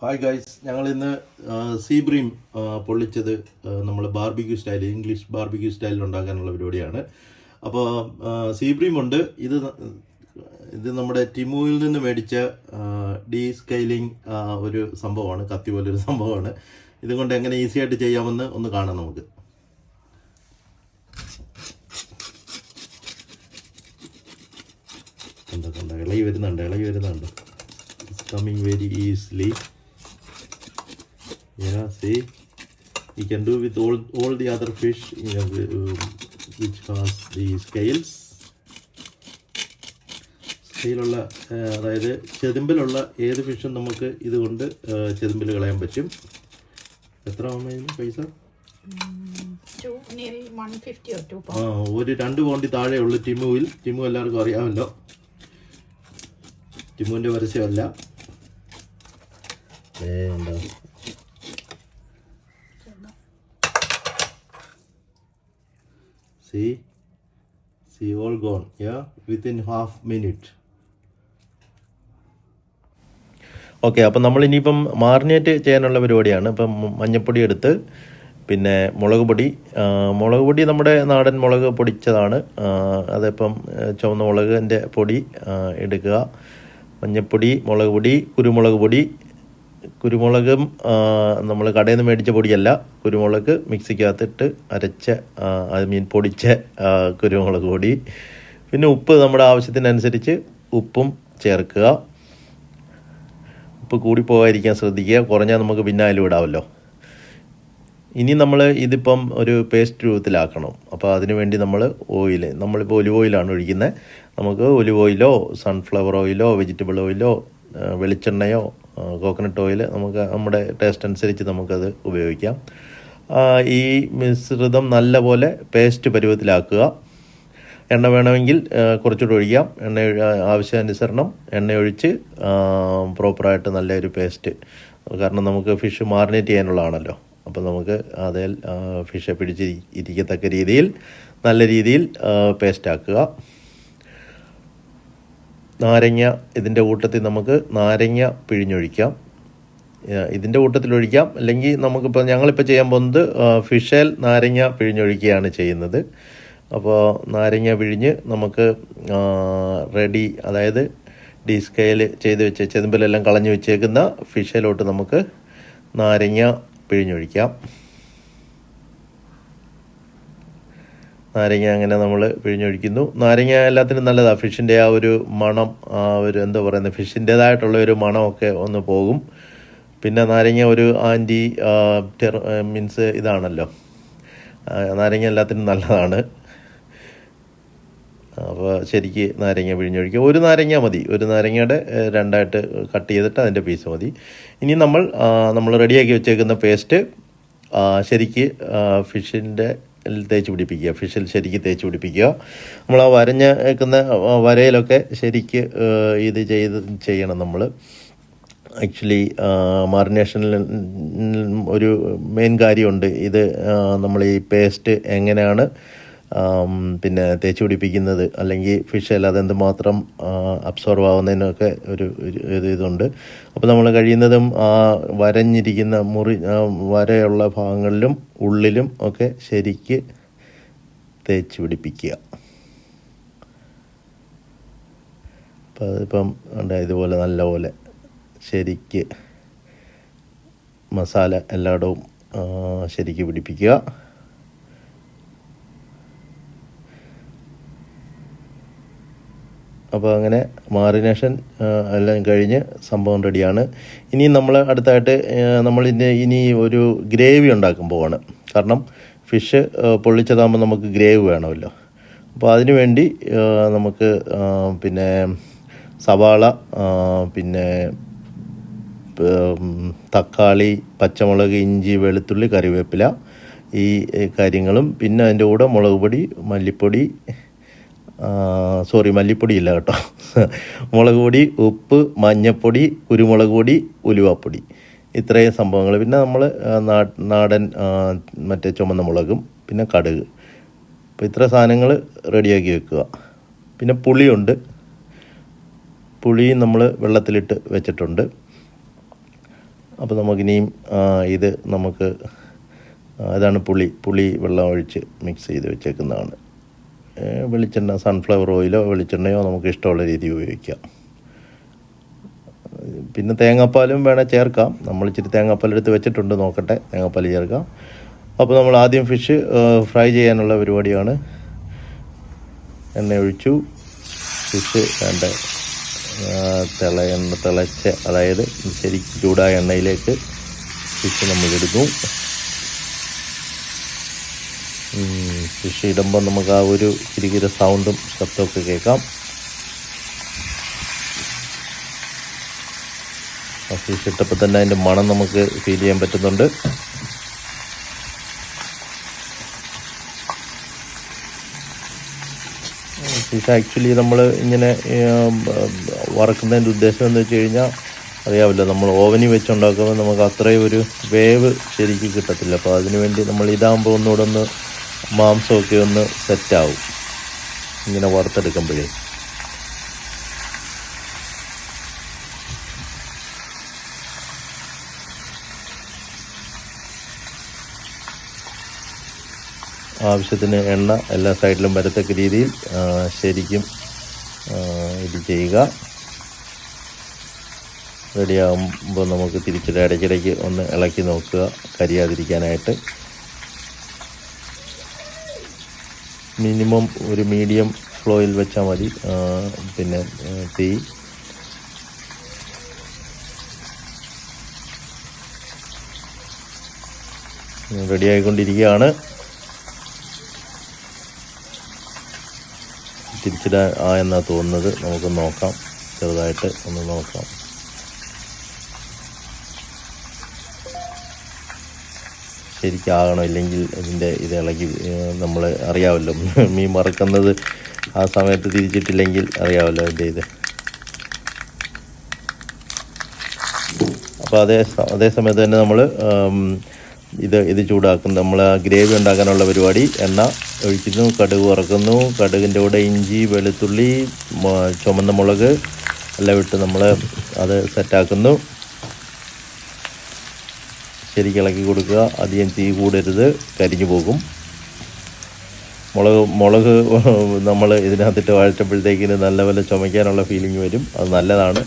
Hi guys ഞങ്ങൾ ഇന്ന് sea bream പൊള്ളിച്ചത് നമ്മൾ ബാർബിക്യൂ സ്റ്റൈൽ ഇംഗ്ലീഷ് ബാർബിക്യൂ സ്റ്റൈലിൽ ഉണ്ടാക്കാനുള്ള പരിപാടിയാണ്. അപ്പോൾ സീബ്രീം ഉണ്ട്. ഇത് ഇത് നമ്മുടെ ടിമുവിൽ നിന്ന് മേടിച്ച ഡീ സ്കൈലിംഗ് ഒരു സംഭവമാണ്. കത്തി പോലൊരു സംഭവമാണ്. ഇതുകൊണ്ട് എങ്ങനെ ഈസി ആയിട്ട് ചെയ്യാമെന്ന് ഒന്ന് കാണാം നമുക്ക്. കണ്ടോ കണ്ടോ ഇളകി വരുന്നുണ്ട് ഇളകി വരുന്നുണ്ട്. Coming very easily Yeah, see, you can do with all all the other fish, you know, uh, which has the scales. സ്കെയിലുള്ള അതായത് ചെതുമ്പിലുള്ള ഏത് ഫിഷും നമുക്ക് ഇതുകൊണ്ട് ചെതുമ്പിൽ കളയാൻ പറ്റും. എത്ര ആവുന്നതിന് പൈസ? Two, 150 or 2 ആ ഒരു രണ്ട് പോണ്ടി താഴെയുള്ളൂ ടിമുവിൽ ടിമു എല്ലാവർക്കും അറിയാമല്ലോ. ടിമുവിന്റെ പരസ്യമല്ല. ഏ എന്താ? See? See, all gone. Yeah? Within half minute. Okay അപ്പം നമ്മൾ ഇനിയിപ്പം മാറിനേറ്റ് ചെയ്യാനുള്ള പരിപാടിയാണ് ഇപ്പം മഞ്ഞപ്പൊടി എടുത്ത് പിന്നെ മുളക് പൊടി മുളക് പൊടി നമ്മുടെ നാടൻ മുളക് പൊടിച്ചതാണ് അതിപ്പം ചുവന്ന മുളകിന്റെ പൊടി എടുക്കുക മഞ്ഞപ്പൊടി മുളക് പൊടി കുരുമുളക് പൊടി കുരുമുളകും നമ്മൾ കടയിൽ നിന്ന് മേടിച്ച പൊടിയല്ല കുരുമുളക് മിക്സിക്കകത്തിട്ട് അരച്ച ഐ മീൻ പൊടിച്ച കുരുമുളക് പൊടി. പിന്നെ ഉപ്പ് നമ്മുടെ ആവശ്യത്തിനനുസരിച്ച് ഉപ്പും ചേർക്കുക. ഉപ്പ് കൂടി പോകാതിരിക്കാൻ ശ്രദ്ധിക്കുക. കുറഞ്ഞാൽ നമുക്ക് പിന്നെ അതിൽ വിടാമല്ലോ ഇനി നമ്മൾ ഇതിപ്പം ഒരു പേസ്റ്റ് രൂപത്തിലാക്കണം. അപ്പോൾ അതിന് വേണ്ടി നമ്മൾ ഓയിൽ നമ്മളിപ്പോൾ ഒലിവ് ഓയിലാണ് ഒഴിക്കുന്നത് നമുക്ക് ഒലിവ് ഓയിലോ സൺഫ്ലവർ ഓയിലോ വെജിറ്റബിൾ ഓയിലോ വെളിച്ചെണ്ണയോ കോക്കനട്ട് ഓയിൽ നമുക്ക് നമ്മുടെ ടേസ്റ്റ് അനുസരിച്ച് നമുക്കത് ഉപയോഗിക്കാം. ഈ മിശ്രിതം നല്ലപോലെ പേസ്റ്റ് പരുവത്തിലാക്കുക. എണ്ണ വേണമെങ്കിൽ കുറച്ചുകൂടെ ഒഴിക്കാം. എണ്ണ ആവശ്യാനുസരണം എണ്ണ ഒഴിച്ച് ആ, പ്രോപ്പറായിട്ട് നല്ലൊരു പേസ്റ്റ് കാരണം നമുക്ക് ഫിഷ് മാറിനേറ്റ് ചെയ്യാനുള്ളതാണല്ലോ. അപ്പോൾ നമുക്ക് അതിൽ ഫിഷ് പിടിച്ച് ഇരിക്കത്തക്ക രീതിയിൽ നല്ല രീതിയിൽ പേസ്റ്റാക്കുക നാരങ്ങ ഇതിന്റെ കൂട്ടത്തിൽ നമുക്ക് നാരങ്ങ പിഴിഞ്ഞൊഴിക്കാം. ഇതിന്റെ കൂട്ടത്തിൽ ഒഴിക്കാം. അല്ലെങ്കിൽ നമുക്കിപ്പോൾ ഞങ്ങളിപ്പോൾ ചെയ്യാൻ പോകുന്നത് ഫിഷേൽ നാരങ്ങ പിഴിഞ്ഞൊഴിക്കുകയാണ് ചെയ്യുന്നത്. അപ്പോൾ നാരങ്ങ പിഴിഞ്ഞ് നമുക്ക് റെഡി അതായത് ഡി സ്കെയിൽ ചെയ്ത് വെച്ച് ചെതുമ്പിലെല്ലാം കളഞ്ഞു വെച്ചേക്കുന്ന ഫിഷയിലോട്ട് നമുക്ക് നാരങ്ങ പിഴിഞ്ഞൊഴിക്കാം. നാരങ്ങ അങ്ങനെ നമ്മൾ പിഴിഞ്ഞൊഴിക്കുന്നു. നാരങ്ങ എല്ലാത്തിനും നല്ലതാണ് ഫിഷിന്റെ ആ ഒരു മണം ആ ഒരു എന്താ പറയുന്നത് ഫിഷിന്റേതായിട്ടുള്ള ഒരു മണമൊക്കെ ഒന്ന് പോകും. പിന്നെ നാരങ്ങ ഒരു ആന്റി ടെർ മീൻസ് ഇതാണല്ലോ. നാരങ്ങ എല്ലാത്തിനും നല്ലതാണ്. അപ്പോൾ ശരിക്ക് നാരങ്ങ പിഴിഞ്ഞൊഴിക്കുക. ഒരു നാരങ്ങ മതി. ഒരു നാരങ്ങയുടെ രണ്ടായിട്ട് കട്ട് ചെയ്തിട്ട് അതിന്റെ പീസ് മതി. ഇനി നമ്മൾ നമ്മൾ റെഡിയാക്കി വെച്ചേക്കുന്ന പേസ്റ്റ് ശരിക്ക് ഫിഷിന്റെ തേച്ച് പിടിപ്പിക്കുക ഫിഷിൽ ശരിക്ക് തേച്ച് പിടിപ്പിക്കുക. നമ്മൾ ആ വരഞ്ഞ വെക്കുന്ന വരയിലൊക്കെ ശരിക്ക് ഇത് ചെയ്ത് ചെയ്യണം നമ്മൾ. ആക്ച്വലി മാറിനേഷനിൽ ഒരു മെയിൻ കാര്യമുണ്ട്. ഇത് നമ്മൾ ഈ പേസ്റ്റ് എങ്ങനെയാണ് പിന്നെ തേച്ച് പിടിപ്പിക്കുന്നത് അല്ലെങ്കിൽ ഫിഷ് അല്ലാതെ എന്തുമാത്രം അബ്സോർവ് ആവുന്നതിനൊക്കെ ഒരു ഒരു ഇത് ഇതുണ്ട്. അപ്പോൾ നമ്മൾ കഴിയുന്നതും ആ വരഞ്ഞിരിക്കുന്ന മുറി വരെയുള്ള ഭാഗങ്ങളിലും ഉള്ളിലും ഒക്കെ ശരിക്ക് തേച്ച് പിടിപ്പിക്കുക. അപ്പോൾ അതിപ്പം ഇതുപോലെ നല്ലപോലെ ശരിക്ക് മസാല എല്ലായിടവും ശരിക്ക് പിടിപ്പിക്കുക. അപ്പോൾ അങ്ങനെ മാറിനേഷൻ എല്ലാം കഴിഞ്ഞ് സംഭവം റെഡിയാണ്. ഇനി നമ്മൾ അടുത്തായിട്ട് നമ്മൾ ഇനി ഒരു ഗ്രേവി ഉണ്ടാക്കാൻ പോവാണ്. കാരണം ഫിഷ് പൊള്ളിച്ചതാകുമ്പോൾ നമുക്ക് ഗ്രേവി വേണമല്ലോ. അപ്പോൾ അതിനു വേണ്ടി നമുക്ക് പിന്നെ സവാള പിന്നെ തക്കാളി പച്ചമുളക് ഇഞ്ചി വെളുത്തുള്ളി കറിവേപ്പില ഈ കാര്യങ്ങളും പിന്നെ അതിന്റെ കൂടെ മുളക് പൊടി മല്ലിപ്പൊടി സോറി മല്ലിപ്പൊടി ഇല്ല കേട്ടോ. മുളക് പൊടി ഉപ്പ് മഞ്ഞൾപ്പൊടി കുരുമുളക് പൊടി ഉലുവാപ്പൊടി. ഇത്രയും സംഭവങ്ങൾ. പിന്നെ നമ്മൾ നാടൻ മറ്റേ ചുമന്ന മുളകും പിന്നെ കടുക്. അപ്പോൾ ഇത്ര സാധനങ്ങൾ റെഡിയാക്കി വെക്കുക. പിന്നെ പുളിയുണ്ട്. പുളി നമ്മൾ വെള്ളത്തിലിട്ട് വെച്ചിട്ടുണ്ട്. അപ്പോൾ നമുക്കിനിയും ഇത് നമുക്ക് അതാണ് പുളി. പുളി വെള്ളം ഒഴിച്ച് മിക്സ് ചെയ്ത് വെച്ചേക്കുന്നതാണ്. വെളിച്ചെണ്ണ സൺഫ്ലവർ ഓയിലോ വെളിച്ചെണ്ണയോ നമുക്ക് ഇഷ്ടമുള്ള രീതി ഉപയോഗിക്കാം. പിന്നെ തേങ്ങാപ്പാലും വേണേൽ ചേർക്കാം. നമ്മൾ ഇച്ചിരി തേങ്ങാപ്പാൽ എടുത്ത് വെച്ചിട്ടുണ്ട് നോക്കട്ടെ. തേങ്ങാപ്പാൽ ചേർക്കാം. അപ്പോൾ നമ്മൾ ആദ്യം ഫിഷ് ഫ്രൈ ചെയ്യാനുള്ള പരിപാടിയാണ്. എണ്ണ ഒഴിച്ചു ഫിഷ് വേണ്ട തിള എണ്ണ തിളച്ച അതായത് ശരിക്കും ചൂടായ എണ്ണയിലേക്ക് ഫിഷ് നമ്മൾ ഇടുന്നു. ഫിഷ് ഇടുമ്പോൾ നമുക്ക് ആ ഒരു കിരികിര സൗണ്ടും ശബ്ദമൊക്കെ കേൾക്കാം. ആ ഫിഷ് ഇട്ടപ്പോൾ തന്നെ അതിന്റെ മണം നമുക്ക് ഫീൽ ചെയ്യാൻ പറ്റുന്നുണ്ട്. ഫിഷ് ആക്ച്വലി നമ്മൾ ഇങ്ങനെ വറക്കുന്നതിന്റെ ഉദ്ദേശം എന്ന് വെച്ച് കഴിഞ്ഞാൽ അറിയാമല്ലോ നമ്മൾ ഓവനിൽ വെച്ചുണ്ടാക്കുമ്പോൾ നമുക്ക് അത്രയും ഒരു വേവ് ശരിക്കും കിട്ടത്തില്ല. അപ്പോൾ അതിനുവേണ്ടി നമ്മൾ ഇതാകുമ്പോൾ ഒന്നുകൂടെ ഒന്ന് മാംസമൊക്കെ ഒന്ന് സെറ്റാവും. ഇങ്ങനെ വറുത്തെടുക്കുമ്പോഴേ. ആവശ്യത്തിന് എണ്ണ എല്ലാ സൈഡിലും വരത്തക്ക രീതിയിൽ ശരിക്കും ഇത് ചെയ്യുക. റെഡിയാകുമ്പോൾ നമുക്ക് തിരിച്ചിട്ട് ഇടയ്ക്കിടയ്ക്ക് ഒന്ന് ഇളക്കി നോക്കുക കരിയാതിരിക്കാനായിട്ട്. മിനിമം ഒരു മീഡിയം ഫ്ലോയിൽ വെച്ചാൽ മതി. പിന്നെ തീ. റെഡിയായിക്കൊണ്ടിരിക്കുകയാണ്. തിരിച്ചിടാൻ ആ എന്നാണ് തോന്നുന്നത്. നമുക്ക് നോക്കാം. ചെറുതായിട്ട് ഒന്ന് നോക്കാം. ശരിക്കാകണം ഇല്ലെങ്കിൽ ഇതിന്റെ ഇത് ഇളകി നമ്മൾ അറിയാമല്ലോ മീൻ മറക്കുന്നത് ആ സമയത്ത് തിരിച്ചിട്ടില്ലെങ്കിൽ അറിയാമല്ലോ അതിന്റെ ഇത്. അപ്പോൾ അതേ അതേ സമയത്ത് തന്നെ നമ്മൾ ഇത് ഇത് ചൂടാക്കും. നമ്മൾ ഗ്രേവി ഉണ്ടാക്കാനുള്ള പരിപാടി എണ്ണ ഒഴിക്കുന്നു കടുക് വറക്കുന്നു. കടുകിന്റെ കൂടെ ഇഞ്ചി വെളുത്തുള്ളി ചുമന്ന മുളക് എല്ലാം ഇട്ട് നമ്മൾ അത് സെറ്റാക്കുന്നു ശരിക്കും ഇളക്കി കൊടുക്കുക. അധികം തീ കൂടരുത്. കരിഞ്ഞു പോകും. മുളക് മുളക് നമ്മൾ ഇതിനകത്തിട്ട് വഴറ്റപ്പോഴത്തേക്കിന് നല്ലപോലെ ചുമയ്ക്കാനുള്ള ഫീലിംഗ് വരും. അത് നല്ലതാണ്.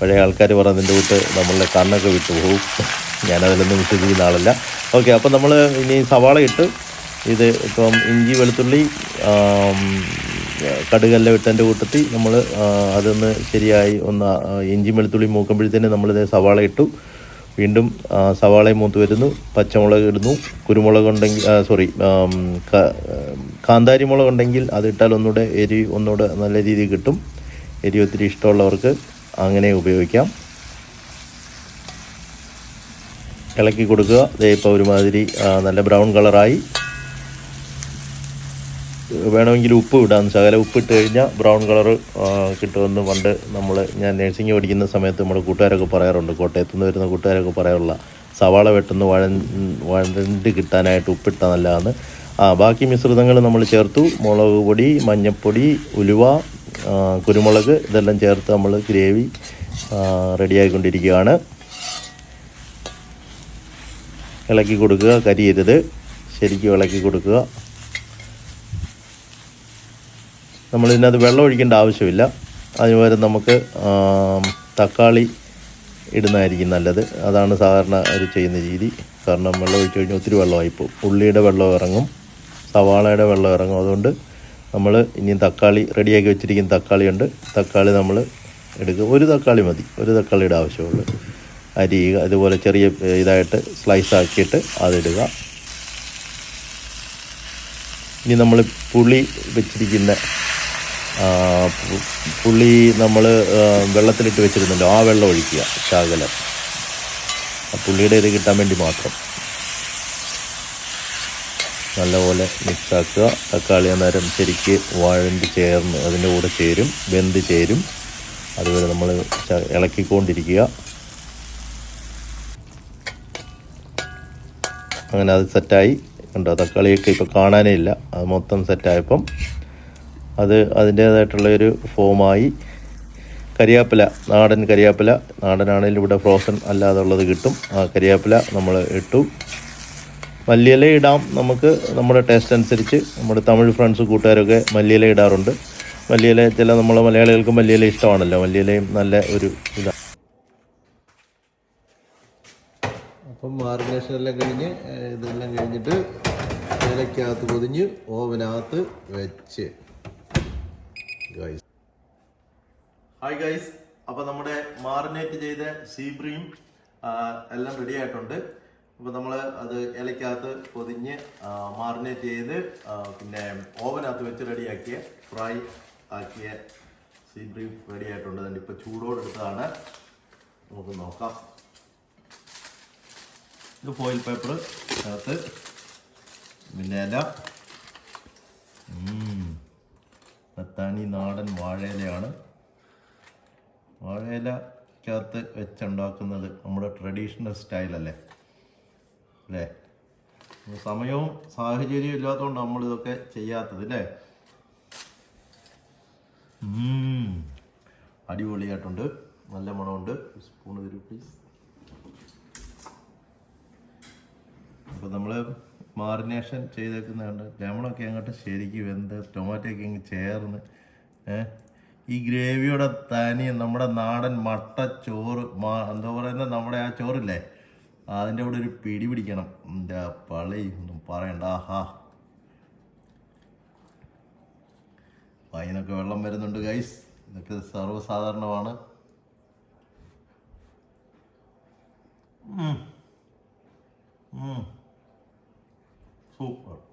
പഴയ ആൾക്കാർ പറഞ്ഞതിന്റെ കൂട്ട് നമ്മളുടെ കണ്ണൊക്കെ വിട്ടു പോകും. ഞാനതിലൊന്നും വിശ്വസിക്കുന്ന ആളല്ല. ഓക്കെ അപ്പം നമ്മൾ ഇനി സവാള ഇട്ട് ഇത് ഇപ്പം ഇഞ്ചി വെളുത്തുള്ളി കടുകല്ല ഇട്ടതിന്റെ കൂട്ടത്തിൽ നമ്മൾ അതൊന്ന് ശരിയായി ഒന്ന് ഇഞ്ചി വെളുത്തുള്ളി മൂക്കുമ്പോഴത്തേന് നമ്മളിത് സവാള ഇട്ടു. വീണ്ടും സവാളയും മൂത്ത് വരുന്നു പച്ചമുളക് ഇടുന്നു. കുരുമുളക് ഉണ്ടെങ്കിൽ സോറി കാന്താരി മുളക് ഉണ്ടെങ്കിൽ അത് ഒന്നുകൂടെ എരി ഒന്നുകൂടെ നല്ല രീതിയിൽ കിട്ടും. എരി ഒത്തിരി ഇഷ്ടമുള്ളവർക്ക് അങ്ങനെ ഉപയോഗിക്കാം. ഇളക്കി കൊടുക്കുക. ദേ ഇപ്പോൾ ഒരുമാതിരി നല്ല ബ്രൗൺ കളറായി. വേണമെങ്കിൽ ഉപ്പ് ഇടാം. ശകല ഉപ്പിട്ട് കഴിഞ്ഞാൽ ബ്രൗൺ കളർ കിട്ടുമെന്ന് പണ്ട് നമ്മൾ ഞാൻ നേഴ്സിംഗ് പഠിക്കുന്ന സമയത്ത് നമ്മുടെ കൂട്ടുകാരൊക്കെ പറയാറുണ്ട്. കോട്ടയത്തു നിന്ന് വരുന്ന കൂട്ടുകാരൊക്കെ പറയാറുള്ള സവാള വെട്ടുന്ന വഴ വഴണ്ട് കിട്ടാനായിട്ട് ഉപ്പിട്ട നല്ലതാണ് ആ ബാക്കി മിശ്രിതങ്ങൾ നമ്മൾ ചേർത്തു. മുളക് പൊടി മഞ്ഞൾപ്പൊടി ഉലുവ കുരുമുളക് ഇതെല്ലാം ചേർത്ത് നമ്മൾ ഗ്രേവി റെഡിയായിക്കൊണ്ടിരിക്കുകയാണ്. ഇളക്കി കൊടുക്കുക കരിയരുത്. ശരിക്കും ഇളക്കി കൊടുക്കുക. നമ്മൾ ഇതിനകത്ത് വെള്ളം ഒഴിക്കേണ്ട ആവശ്യമില്ല. അതിന് നമുക്ക് തക്കാളി ഇടുന്നതായിരിക്കും നല്ലത്. അതാണ് സാധാരണ അവർ ചെയ്യുന്ന രീതി. കാരണം വെള്ളം ഒഴിച്ചു കഴിഞ്ഞാൽ ഒത്തിരി വെള്ളമായി പോകും. ഉള്ളിയുടെ വെള്ളം ഇറങ്ങും സവാളയുടെ വെള്ളം ഇറങ്ങും. അതുകൊണ്ട് നമ്മൾ ഇനിയും തക്കാളി റെഡിയാക്കി വെച്ചിരിക്കുന്ന തക്കാളിയുണ്ട്. തക്കാളി നമ്മൾ എടുക്കുക. ഒരു തക്കാളി മതി. ഒരു തക്കാളിയുടെ ആവശ്യമുള്ളൂ. അരിയുക അതുപോലെ ചെറിയ ഇതായിട്ട് സ്ലൈസ് ആക്കിയിട്ട് അതിടുക. ഇനി നമ്മൾ പുളി വെച്ചിരിക്കുന്ന പുളി നമ്മൾ വെള്ളത്തിലിട്ട് വെച്ചിരുന്നല്ലോ ആ വെള്ളം ഒഴിക്കുക ശാകലം. പുള്ളിയുടെ ഇത് കിട്ടാൻ വേണ്ടി മാത്രം. നല്ലപോലെ മിക്സാക്കുക. തക്കാളി അന്നേരം ശരിക്ക് വഴണ്ടി ചേർന്ന് അതിന്റെ കൂടെ ചേരും വെന്ത് ചേരും. അതുവരെ നമ്മൾ ഇളക്കിക്കൊണ്ടിരിക്കുക. അങ്ങനെ അത് സെറ്റായി. കണ്ടോ തക്കാളിയൊക്കെ ഇപ്പോൾ കാണാനേ ഇല്ല. അത് മൊത്തം സെറ്റായപ്പം അത് അതിന്റേതായിട്ടുള്ള ഒരു ഫോമായി. കരിയാപ്പില നാടൻ കരിയാപ്പില. നാടനാണെങ്കിൽ ഇവിടെ ഫ്രോസൺ അല്ലാതെ ഉള്ളത് കിട്ടും. ആ കരിയാപ്പില നമ്മൾ ഇട്ടു. മല്ലിയില ഇടാം നമുക്ക്. നമ്മുടെ ടേസ്റ്റ് അനുസരിച്ച് നമ്മുടെ തമിഴ് ഫ്രണ്ട്സ് കൂട്ടുകാരൊക്കെ മല്ലിയില ഇടാറുണ്ട്. മല്ലിയില ചില നമ്മളെ മലയാളികൾക്ക് മല്ലിയില ഇഷ്ടമാണല്ലോ. മല്ലിയിലയും നല്ല ഒരു ഇതാണ് അപ്പം മാറിനേഷൻ കഴിഞ്ഞ് ഇതെല്ലാം കഴിഞ്ഞിട്ട് ഇലക്കകത്ത് പൊതിഞ്ഞ് ഓവനകത്ത് വെച്ച്. ഗൈസ് ഹായ് ഗൈസ് അപ്പോൾ നമ്മുടെ മാറിനേറ്റ് ചെയ്ത സീബ്രിയും എല്ലാം റെഡി ആയിട്ടുണ്ട്. അപ്പോൾ നമ്മൾ അത് ഇലക്കകത്ത് പൊതിഞ്ഞ് മാറിനേറ്റ് ചെയ്ത് പിന്നെ ഓവനകത്ത് വെച്ച് റെഡിയാക്കിയ ഫ്രൈ ആക്കിയ സീബ്രിയും റെഡി ആയിട്ടുണ്ട്. അതിന്റെ ഇപ്പോൾ ചൂടോടെടുത്തതാണ്. നമുക്ക് നോക്കാം. ഇത് ഫോയിൽ പേപ്പർ അകത്ത് പിന്നെ ഇല തത്താണി നാടൻ വാഴയിലയാണ്. വാഴയിലക്കകത്ത് വെച്ചുണ്ടാക്കുന്നത് നമ്മുടെ ട്രഡീഷണൽ സ്റ്റൈലല്ലേ? അല്ലേ? സമയവും സാഹചര്യവും ഇല്ലാത്തതുകൊണ്ട് നമ്മളിതൊക്കെ ചെയ്യാത്തത് അല്ലേ. അടിപൊളിയായിട്ടുണ്ട്. നല്ല മണമുണ്ട്. സ്പൂൺ തരൂ പ്ലീസ് നമ്മൾ മാറിനേഷൻ ചെയ്തേക്കുന്നതുകൊണ്ട് ലെമണൊക്കെ അങ്ങോട്ട് ശരിക്കും വെന്ത് ടൊമാറ്റോയൊക്കെ അങ്ങ് ചേർന്ന് ഈ ഗ്രേവിയുടെ തനി നമ്മുടെ നാടൻ മട്ട ചോറ് മാ എന്താ പറയുന്നത് നമ്മുടെ ആ ചോറില്ലേ? അതിന്റെ കൂടെ ഒരു പിടി പിടിക്കണം. എന്റെ പളി ഒന്നും പറയണ്ട. ആഹാ. അതിനൊക്കെ വെള്ളം വരുന്നുണ്ട് ഗൈസ് ഇതൊക്കെ സർവസാധാരണമാണ്. ഉം. Super.